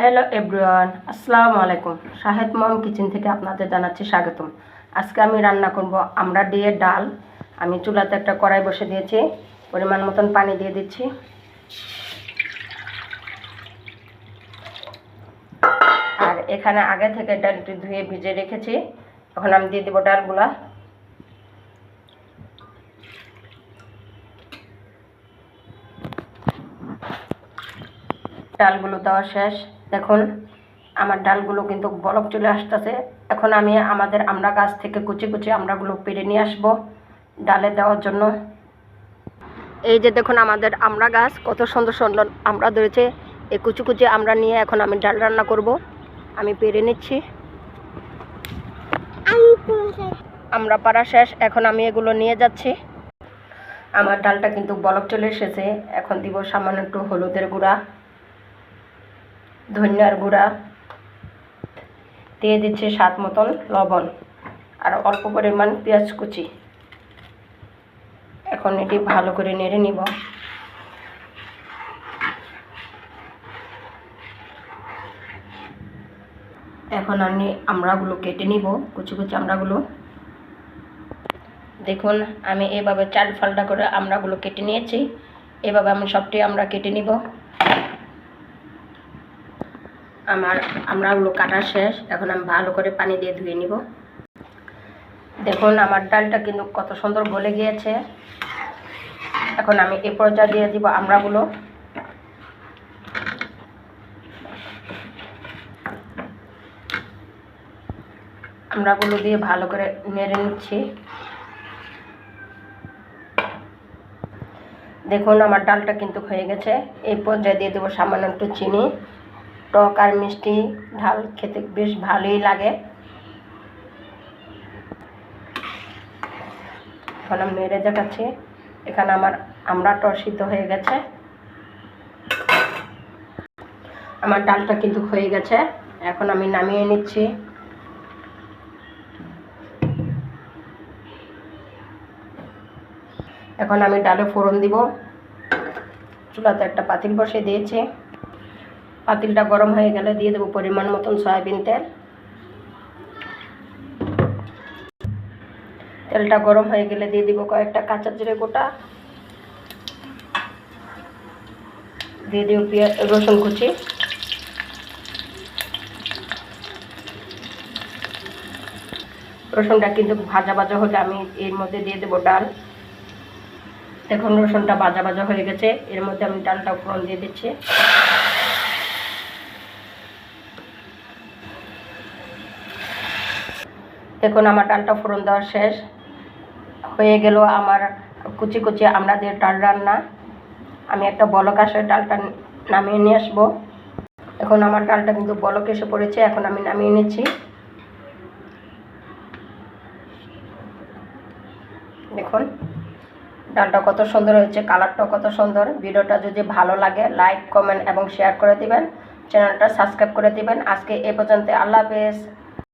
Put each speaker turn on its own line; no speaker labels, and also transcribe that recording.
Hello everyone আসসালামু আলাইকুম। শাহেদ মম kitchen থেকে আপনাদের জানাচ্ছি স্বাগতম। আজকে আমি রান্না করব আমরা দিয়ে ডাল। আমি চুলাতে একটা কড়াই বসে দিয়েছি, পরিমাণ মতন পানি দিয়ে দিচ্ছি। আর এখানে আগে থেকে ডালটি ধুয়ে ভিজে রেখেছি। এখন আমি দিয়ে দেবো ডালগুলা। ডালগুলো দেওয়া শেষ। দেখুন, আমার ডালগুলো কিন্তু বলক চলে আসতেছে। এখন আমি আমাদের আমরা গাছ থেকে কুচি কুচি আমড়াগুলো পেরে নিয়ে আসব ডালে দেওয়ার জন্য। এই যে দেখুন আমাদের আমরা গাছ, কত সুন্দর সুন্দর আমরা ধরেছে। এই কুচি কুচি আমরা নিয়ে এখন আমি ডাল রান্না করব। আমি পেরে নিচ্ছি। আমরা পাড়া শেষ, এখন আমি এগুলো নিয়ে যাচ্ছি। আমার ডালটা কিন্তু বলক চলে এসেছে। এখন দিব সামান্য একটু হলুদের গুঁড়া। ধনিয়ার গুঁড়া, দিয়ে দিচ্ছি স্বাদ মতন লবণ আর অল্প পরিমাণ পেঁয়াজ কুচি। এখন এটি ভালো করে নেড়ে নিব। এখন আমি আমড়াগুলো কেটে নিব, কুচি কুচি আমড়াগুলো। দেখুন, আমি এভাবে চাল ফালটা করে আমড়াগুলো কেটে নিয়েছি। এভাবে আমি সবটি আমরা কেটে নিব। আমার আমড়াগুলো কাটা শেষ। এখন আমি ভালো করে পানি দিয়ে ধুয়ে নিব। দেখুন, আমার ডালটা কিন্তু কত সুন্দর গলে গিয়েছে। এখন আমি এ পর্যায়ে দিয়ে দিব আমড়াগুলো আমড়াগুলো দিয়ে ভালো করে নেড়ে নিচ্ছি। দেখুন, আমার ডালটা কিন্তু হয়ে গেছে। এই পর্যায়ে দিয়ে দেবো সামান্য একটু চিনি। টক আর মিষ্টি ঢাল খেতে বেশ ভালোই লাগে। এখন আমি নেড়ে দেখাচ্ছি। এখানে আমার আমরা টসিত হয়ে গেছে। আমার ডালটা কিন্তু হয়ে গেছে। এখন আমি নামিয়ে নিচ্ছি। এখন আমি ডালে ফোড়ন দিব। চুলাতে একটা পাতিল বসে দিয়েছি। পাতিলটা গরম হয়ে গেলে দিয়ে দেবো পরিমাণ মতন সয়াবিন তেল। তেলটা গরম হয়ে গেলে দিয়ে দিব কয়েকটা কাঁচা জিরে গোটা। দিয়ে দিব পেঁয়াজ, রসুন কুচি। রসুনটা কিন্তু ভাজা ভাজা হলে আমি এর মধ্যে দিয়ে দেবো ডাল। দেখুন রসুনটা ভাজা ভাজা হয়ে গেছে, এর মধ্যে আমি ডালটা ফোড়ন দিয়ে দিচ্ছি। দেখুন, আমার ডালটা ফোড়ন দেওয়া শেষ। হয়ে গেল আমার কুচি কুচি আমরা যে ডাল রান্না। আমি একটা বলক আসে ডালটা নামিয়ে নিয়ে আসব। এখন আমার ডালটা কিন্তু বলক এসে পড়েছে, এখন আমি নামিয়ে নিচ্ছি। দেখুন, ডালটা কত সুন্দর হয়েছে, কালারটাও কত সুন্দর। ভিডিওটা যদি ভালো লাগে, লাইক, কমেন্ট এবং শেয়ার করে দিবেন। চ্যানেলটা সাবস্ক্রাইব করে দিবেন। আজকে এ পর্যন্ত, আল্লাহ হাফেজ।